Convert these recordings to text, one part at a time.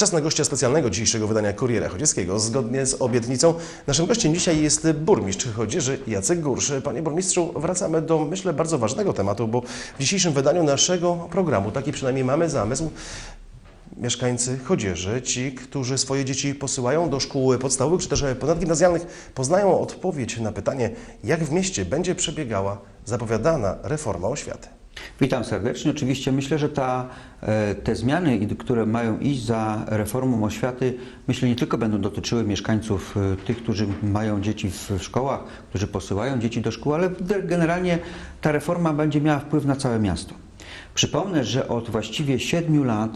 Czas na gościa specjalnego dzisiejszego wydania Kuriera Chodzieckiego. Zgodnie z obietnicą naszym gościem dzisiaj jest burmistrz Chodzieży Jacek Górsz. Panie burmistrzu, wracamy do myślę bardzo ważnego tematu, bo w dzisiejszym wydaniu naszego programu, taki przynajmniej mamy zamysł, mieszkańcy Chodzieży, ci, którzy swoje dzieci posyłają do szkół podstawowych czy też ponadgimnazjalnych, poznają odpowiedź na pytanie, jak w mieście będzie przebiegała zapowiadana reforma oświaty. Witam serdecznie. Oczywiście myślę, że ta, e, te zmiany, które mają iść za reformą oświaty, myślę nie tylko będą dotyczyły mieszkańców, e, tych, którzy mają dzieci w szkołach, którzy posyłają dzieci do szkół, ale generalnie ta reforma będzie miała wpływ na całe miasto. Przypomnę, że od właściwie siedmiu lat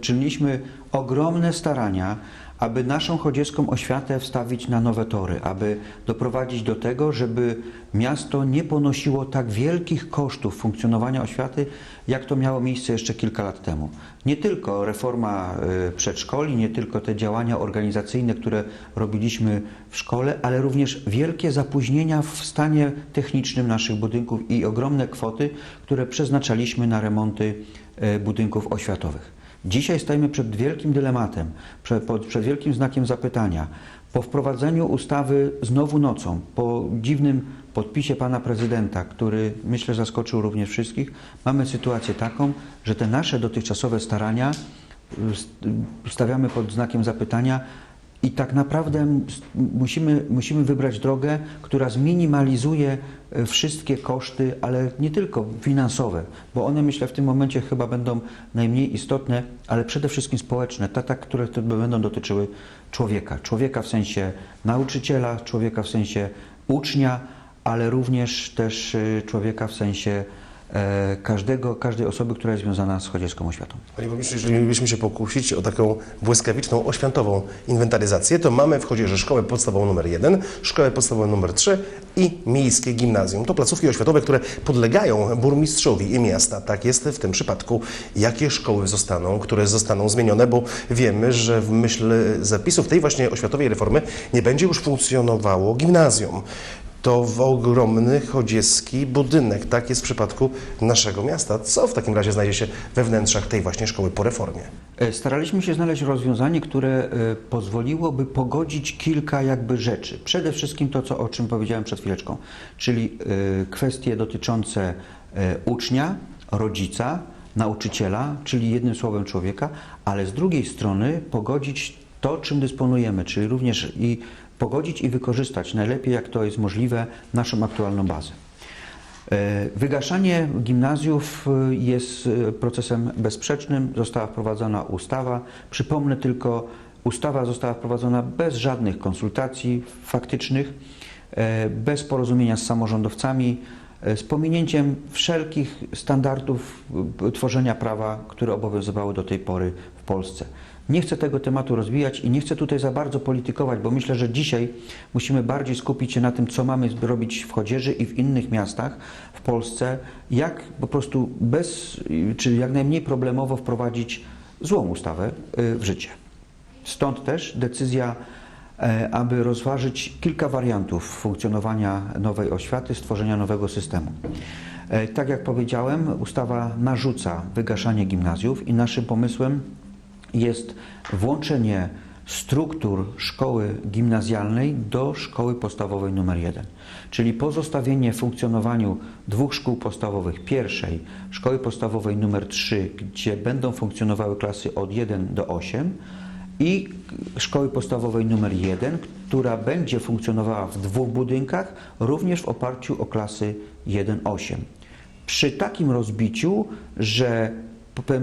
czyniliśmy ogromne starania, aby naszą chodzieską oświatę wstawić na nowe tory, aby doprowadzić do tego, żeby miasto nie ponosiło tak wielkich kosztów funkcjonowania oświaty, jak to miało miejsce jeszcze kilka lat temu. Nie tylko reforma y, przedszkoli, nie tylko te działania organizacyjne, które robiliśmy w szkole, ale również wielkie zapóźnienia w stanie technicznym naszych budynków i ogromne kwoty, które przeznaczaliśmy na remonty y, budynków oświatowych. Dzisiaj stajemy przed wielkim dylematem, przed, przed wielkim znakiem zapytania. Po wprowadzeniu ustawy znowu nocą, po dziwnym podpisie pana prezydenta, który myślę zaskoczył również wszystkich, mamy sytuację taką, że te nasze dotychczasowe starania y, y, stawiamy pod znakiem zapytania i tak naprawdę musimy, musimy wybrać drogę, która zminimalizuje e, wszystkie koszty, ale nie tylko finansowe, bo one myślę w tym momencie chyba będą najmniej istotne, ale przede wszystkim społeczne, te, te które będą dotyczyły człowieka. Człowieka w sensie nauczyciela, człowieka w sensie ucznia, ale również też e, człowieka w sensie każdego, każdej osoby, która jest związana z chodziecką oświatą. Panie burmistrzu, jeżeli mielibyśmy się pokusić o taką błyskawiczną, oświatową inwentaryzację, to mamy w Chodzieży szkołę podstawową numer 1, szkołę podstawową numer 3 i miejskie gimnazjum. To placówki oświatowe, które podlegają burmistrzowi i miasta. Tak jest w tym przypadku. Jakie szkoły zostaną, które zostaną zmienione, bo wiemy, że w myśl zapisów tej właśnie oświatowej reformy nie będzie już funkcjonowało gimnazjum. To w ogromny chodzieski budynek. Tak jest w przypadku naszego miasta. Co w takim razie znajdzie się we wnętrzach tej właśnie szkoły po reformie? E, Staraliśmy się znaleźć rozwiązanie, które e, pozwoliłoby pogodzić kilka jakby rzeczy. Przede wszystkim to, co, o czym powiedziałem przed chwileczką, czyli e, kwestie dotyczące ucznia, rodzica, nauczyciela, czyli jednym słowem człowieka, ale z drugiej strony pogodzić to, czym dysponujemy, czyli również i pogodzić i wykorzystać najlepiej, jak to jest możliwe, naszą aktualną bazę. E, Wygaszanie gimnazjów e, jest e, procesem bezsprzecznym. Została wprowadzona ustawa. Przypomnę tylko, ustawa została wprowadzona bez żadnych konsultacji faktycznych, bez porozumienia z samorządowcami, z pominięciem wszelkich standardów tworzenia prawa, które obowiązywały do tej pory w Polsce. Nie chcę tego tematu rozwijać i nie chcę tutaj za bardzo politykować, bo myślę, że dzisiaj musimy bardziej skupić się na tym, co mamy robić w Chodzieży i w innych miastach w Polsce, jak po prostu bez, czy jak najmniej problemowo wprowadzić złą ustawę y, w życie. Stąd też decyzja, e, aby rozważyć kilka wariantów funkcjonowania nowej oświaty, stworzenia nowego systemu. E, Tak jak powiedziałem, ustawa narzuca wygaszanie gimnazjów i naszym pomysłem jest włączenie struktur szkoły gimnazjalnej do szkoły podstawowej numer 1. Czyli pozostawienie funkcjonowaniu dwóch szkół podstawowych. Pierwszej, szkoły podstawowej numer 3, gdzie będą funkcjonowały klasy od 1 do 8 i szkoły podstawowej numer 1, która będzie funkcjonowała w dwóch budynkach, również w oparciu o klasy 1-8. Przy takim rozbiciu, że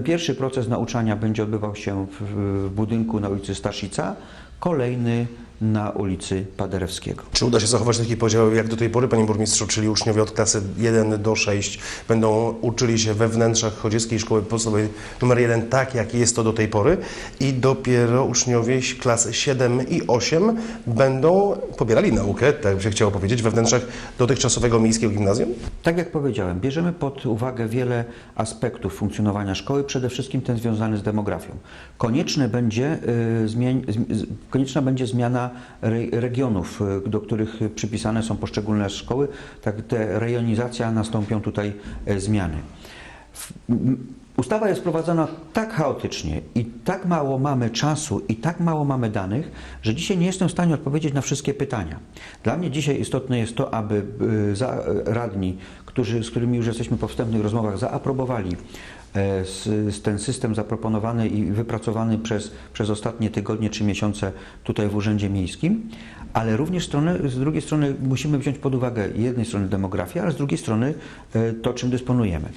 pierwszy proces nauczania będzie odbywał się w, budynku na ulicy Staszica, kolejny na ulicy Paderewskiego. Czy uda się zachować taki podział jak do tej pory, panie burmistrzu, czyli uczniowie od klasy 1 do 6 będą uczyli się we wnętrzach Chodzieckiej Szkoły Podstawowej numer 1 tak, jak jest to do tej pory i dopiero uczniowie klas 7 i 8 będą pobierali naukę, tak by się chciało powiedzieć, we wnętrzach dotychczasowego miejskiego gimnazjum? Tak jak powiedziałem, bierzemy pod uwagę wiele aspektów funkcjonowania szkoły, przede wszystkim ten związany z demografią. Konieczne będzie, y, zmień, konieczna będzie zmiana re, regionów, y, do których przypisane są poszczególne szkoły. Tak, te rejonizacja nastąpią tutaj y, zmiany. Ustawa jest wprowadzona tak chaotycznie i tak mało mamy czasu i tak mało mamy danych, że dzisiaj nie jestem w stanie odpowiedzieć na wszystkie pytania. Dla mnie dzisiaj istotne jest to, aby za, radni, którzy, z którymi już jesteśmy po wstępnych rozmowach, zaaprobowali e, ten system zaproponowany i wypracowany przez, przez ostatnie tygodnie czy miesiące tutaj w Urzędzie Miejskim, ale również stronę, z drugiej strony musimy wziąć pod uwagę z jednej strony demografię, ale z drugiej strony e, to, czym dysponujemy.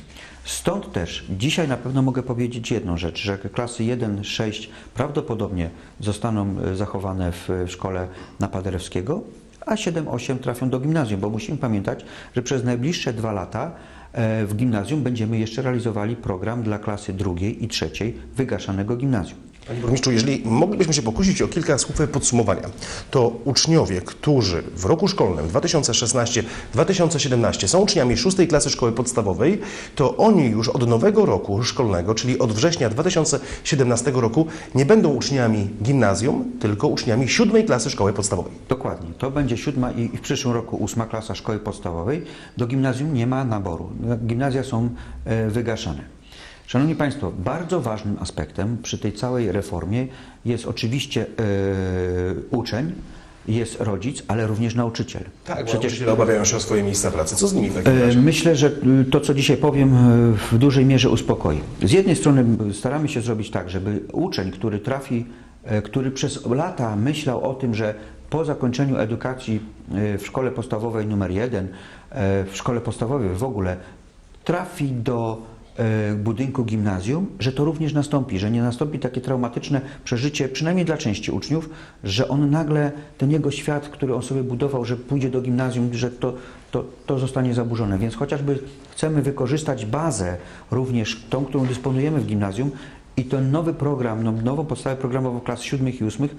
Stąd też dzisiaj na pewno mogę powiedzieć jedną rzecz, że klasy 1-6 prawdopodobnie zostaną e, zachowane w szkole na Paderewskiego, a 7-8 trafią do gimnazjum, bo musimy pamiętać, że przez najbliższe dwa lata e, w gimnazjum będziemy jeszcze realizowali program dla klasy drugiej i trzeciej wygaszanego gimnazjum. Panie burmistrzu, jeżeli moglibyśmy się pokusić o kilka słów podsumowania, to uczniowie, którzy w roku szkolnym 2016-2017 są uczniami szóstej klasy szkoły podstawowej, to oni już od nowego roku szkolnego, czyli od września 2017 roku, nie będą uczniami gimnazjum, tylko uczniami siódmej klasy szkoły podstawowej. Dokładnie. To będzie siódma i w przyszłym roku ósma klasa szkoły podstawowej. Do gimnazjum nie ma naboru. Gimnazja są e, wygaszane. Szanowni Państwo, bardzo ważnym aspektem przy tej całej reformie jest oczywiście e, uczeń, jest rodzic, ale również nauczyciel. Tak, Przecież nauczyciele obawiają się o swoje miejsca pracy. Co z nimi w takim E, razie? Myślę, że y, to, co dzisiaj powiem, w dużej mierze uspokoi. Z jednej strony staramy się zrobić tak, żeby uczeń, który trafi, e, który przez lata myślał o tym, że po zakończeniu edukacji w szkole podstawowej numer jeden, e, w szkole podstawowej w ogóle, trafi do e, budynku gimnazjum, że to również nastąpi, że nie nastąpi takie traumatyczne przeżycie, przynajmniej dla części uczniów, że on nagle, ten jego świat, który on sobie budował, że pójdzie do gimnazjum, że to, to, to zostanie zaburzone. Więc chociażby chcemy wykorzystać bazę również tą, którą dysponujemy w gimnazjum i ten nowy program, no, nową podstawę programową klas siódmych i ósmych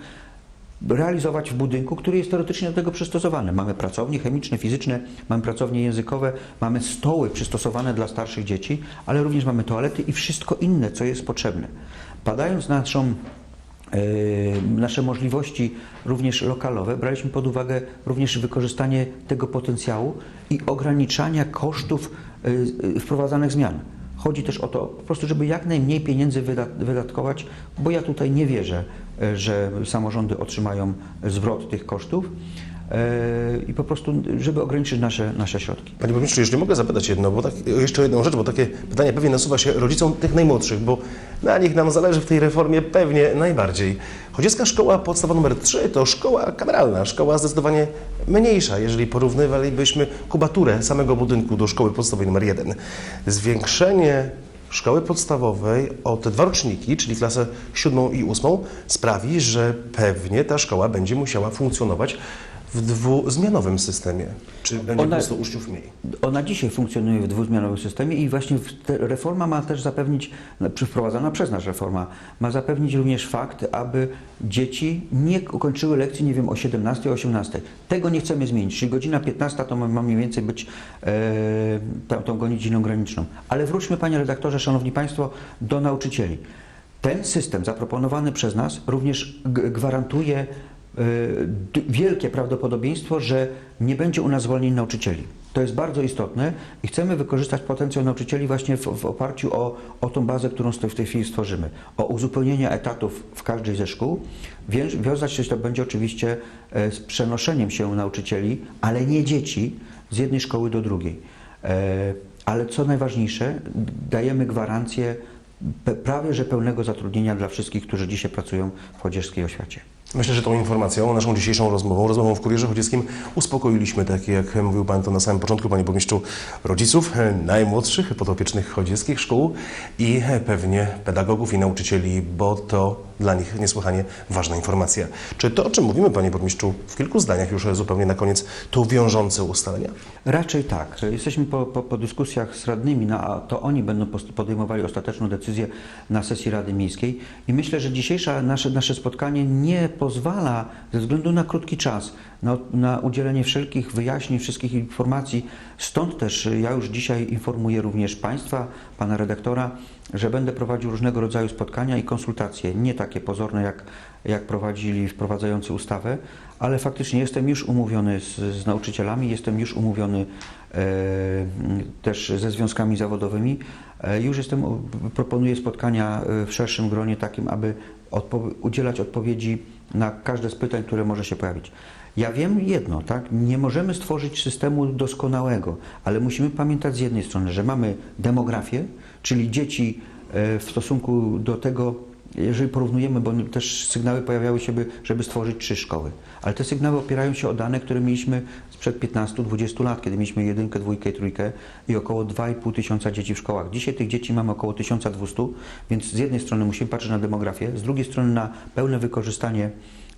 realizować w budynku, który jest teoretycznie do tego przystosowany. Mamy pracownie chemiczne, fizyczne, mamy pracownie językowe, mamy stoły przystosowane dla starszych dzieci, ale również mamy toalety i wszystko inne, co jest potrzebne. Badając naszą e, nasze możliwości również lokalowe, braliśmy pod uwagę również wykorzystanie tego potencjału i ograniczania kosztów e, e, wprowadzanych zmian. Chodzi też o to, po prostu, żeby jak najmniej pieniędzy wyda- wydatkować, bo ja tutaj nie wierzę, że samorządy otrzymają zwrot tych kosztów e, i po prostu, żeby ograniczyć nasze, nasze środki. Panie burmistrzu, jeżeli mogę zapytać jedno, bo tak, jeszcze jedną rzecz, bo takie pytanie pewnie nasuwa się rodzicom tych najmłodszych, bo na nich nam zależy w tej reformie pewnie najbardziej. Chodziecka Szkoła Podstawowa nr 3 to szkoła kameralna, szkoła zdecydowanie mniejsza, jeżeli porównywalibyśmy kubaturę samego budynku do szkoły podstawowej nr 1. Zwiększenie szkoły podstawowej o te dwa roczniki, czyli klasę siódmą i ósmą, sprawi, że pewnie ta szkoła będzie musiała funkcjonować w dwuzmianowym systemie. Czy będzie Ona- po prostu uczniów mniej? Ona dzisiaj funkcjonuje w dwuzmianowym systemie i właśnie reforma ma też zapewnić, wprowadzana przez nas reforma, ma zapewnić również fakt, aby dzieci nie ukończyły lekcji, nie wiem, o 17, o 18. Tego nie chcemy zmienić, czyli godzina 15 to ma, mniej więcej być e, tą, tą godziną graniczną. Ale wróćmy, panie redaktorze, szanowni państwo, do nauczycieli. Ten system zaproponowany przez nas również gwarantuje wielkie prawdopodobieństwo, że nie będzie u nas zwolnień nauczycieli. To jest bardzo istotne i chcemy wykorzystać potencjał nauczycieli właśnie w, w oparciu o, o tą bazę, którą w tej chwili stworzymy. O uzupełnienie etatów w każdej ze szkół. Wiązać się to będzie oczywiście e, z przenoszeniem się nauczycieli, ale nie dzieci z jednej szkoły do drugiej. E, Ale co najważniejsze, dajemy gwarancję prawie że pełnego zatrudnienia dla wszystkich, którzy dzisiaj pracują w chodzieżskiej oświacie. Myślę, że tą informacją, naszą dzisiejszą rozmową, rozmową w Kurierze Chodzieckim uspokoiliśmy, tak jak mówił Pan to na samym początku, Panie Burmistrzu, rodziców e, najmłodszych, podopiecznych chodzieckich szkół i e, pewnie pedagogów i nauczycieli, bo to dla nich niesłychanie ważna informacja. Czy to, o czym mówimy, Panie Burmistrzu, w kilku zdaniach już zupełnie na koniec, to wiążące ustalenia? Raczej tak. Jesteśmy po, po, po dyskusjach z radnymi, no, a to oni będą podejmowali ostateczną decyzję na sesji Rady Miejskiej i myślę, że dzisiejsze nasze, nasze spotkanie nie pozwala, ze względu na krótki czas, na, na udzielenie wszelkich wyjaśnień, wszystkich informacji. Stąd też ja już dzisiaj informuję również Państwa, Pana redaktora, że będę prowadził różnego rodzaju spotkania i konsultacje, nie takie pozorne jak, jak prowadzili wprowadzający ustawę, ale faktycznie jestem już umówiony z, z nauczycielami, jestem już umówiony e, też ze związkami zawodowymi, E, Już jestem, proponuję spotkania e, w szerszym gronie takim, aby odpo- udzielać odpowiedzi na każde z pytań, które może się pojawić. Ja wiem jedno, tak? Nie możemy stworzyć systemu doskonałego, ale musimy pamiętać z jednej strony, że mamy demografię, czyli dzieci e, w stosunku do tego, jeżeli porównujemy, bo też sygnały pojawiały się, by, żeby stworzyć trzy szkoły, ale te sygnały opierają się o dane, które mieliśmy sprzed 15-20 lat, kiedy mieliśmy jedynkę, dwójkę trójkę i około 2,5 tysiąca dzieci w szkołach. Dzisiaj tych dzieci mamy około 1200, więc z jednej strony musimy patrzeć na demografię, z drugiej strony na pełne wykorzystanie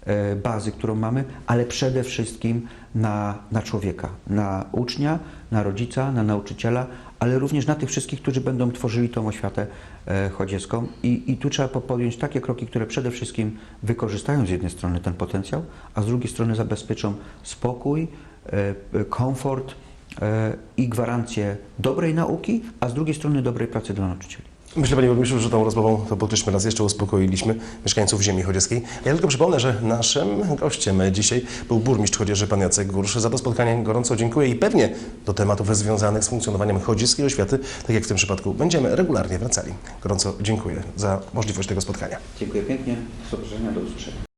e, bazy, którą mamy, ale przede wszystkim na, na człowieka, na ucznia, na rodzica, na nauczyciela, ale również na tych wszystkich, którzy będą tworzyli tą oświatę e, chodziecką. I, I tu trzeba po- podjąć takie kroki, które przede wszystkim wykorzystają z jednej strony ten potencjał, a z drugiej strony zabezpieczą spokój, e, komfort e, i gwarancję dobrej nauki, a z drugiej strony dobrej pracy dla nauczycieli. Myślę, Panie Burmistrzu, że tą rozmową, to podkreślmy raz jeszcze, uspokoiliśmy mieszkańców ziemi chodzieckiej. Ja tylko przypomnę, że naszym gościem dzisiaj był burmistrz Chodzieży, pan Jacek Górsz. Za to spotkanie gorąco dziękuję i pewnie do tematów związanych z funkcjonowaniem chodzieckiej oświaty, tak jak w tym przypadku, będziemy regularnie wracali. Gorąco dziękuję za możliwość tego spotkania. Dziękuję pięknie. Do zobaczenia, do usłyszenia.